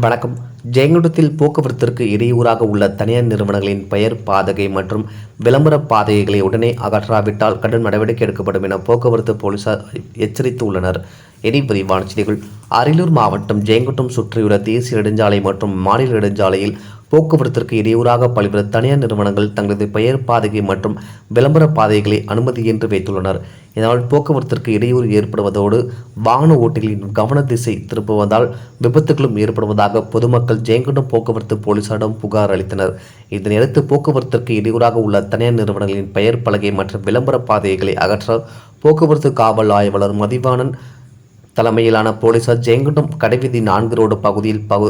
வணக்கம். ஜெயங்கொண்டத்தில் போக்குவரத்திற்கு இடையூறாக உள்ள தனியார் நிறுவனங்களின் பெயர் பாதகை மற்றும் விளம்பர பாதகைகளை உடனே அகற்றாவிட்டால் கடும் நடவடிக்கை எடுக்கப்படும் என போக்குவரத்து போலீசார் எச்சரித்துள்ளனர். இனி விரிவான செய்திகள். அரியலூர் மாவட்டம் ஜெயங்குட்டம் சுற்றியுள்ள தேசிய நெடுஞ்சாலை மற்றும் மாநில நெடுஞ்சாலையில் போக்குவரத்திற்கு இடையூறாக பல்வேறு தனியார் நிறுவனங்கள் தங்களது பெயர் பாதகை மற்றும் விளம்பர பாதைகளை அனுமதியின்றி வைத்துள்ளனர். இதனால் போக்குவரத்திற்கு இடையூறு ஏற்படுவதோடு வாகன ஓட்டிகளின் கவன திசை திருப்புவதால் விபத்துகளும் ஏற்படுவதாக பொதுமக்கள் ஜெயங்கொண்டம் போக்குவரத்து போலீசாரிடம் புகார் அளித்தனர். இதனையடுத்து போக்குவரத்திற்கு இடையூறாக உள்ள தனியார் நிறுவனங்களின் பெயர் பலகை மற்றும் விளம்பர பாதைகளை அகற்ற போக்குவரத்து காவல் ஆய்வாளர் மதிவாணன் தலைமையிலான போலீசார் ஜெயங்கொண்டம் கடைவீதி நான்கு ரோடு பகுதியில் பகு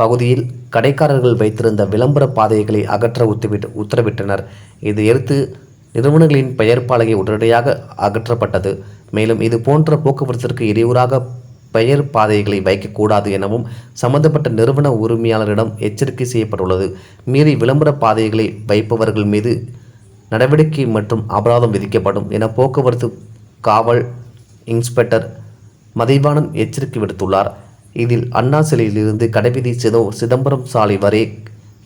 பகுதியில் கடைக்காரர்கள் வைத்திருந்த விளம்பர பாதைகளை அகற்ற உத்தரவிட்டு உத்தரவிட்டனர். இதையடுத்து நிறுவனங்களின் பெயர் பலகை உடனடியாக அகற்றப்பட்டது. மேலும் இது போன்ற போக்குவரத்திற்கு இடையூறாக பெயர் பாதைகளை வைக்கக்கூடாது எனவும் சம்பந்தப்பட்ட நிறுவன உரிமையாளரிடம் எச்சரிக்கை செய்யப்பட்டுள்ளது. மீறி விளம்பர பாதைகளை வைப்பவர்கள் மீது நடவடிக்கை மற்றும் அபராதம் விதிக்கப்படும் என போக்குவரத்து காவல் இன்ஸ்பெக்டர் மதிவானம் எச்சரிக்கை விடுத்துள்ளார். இதில் அண்ணா சிலையிலிருந்து கடைவீதி சிதோ சிதம்பரம் சாலை வரை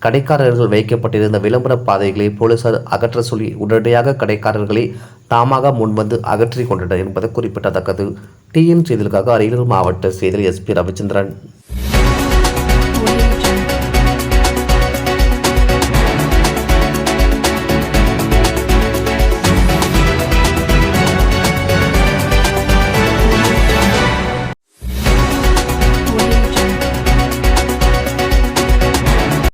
கடைக்காரர்கள் வைக்கப்பட்டிருந்த விளம்பர பாதைகளை போலீசார் அகற்ற சொல்லி உடனடியாக கடைக்காரர்களை தாமாக முன்வந்து அகற்றிக் கொண்டனர் என்பது குறிப்பிடத்தக்கது. டிஎன் செய்திகளுக்காக அரியலூர் மாவட்ட செய்தியில் எஸ்பி ரவிச்சந்திரன்.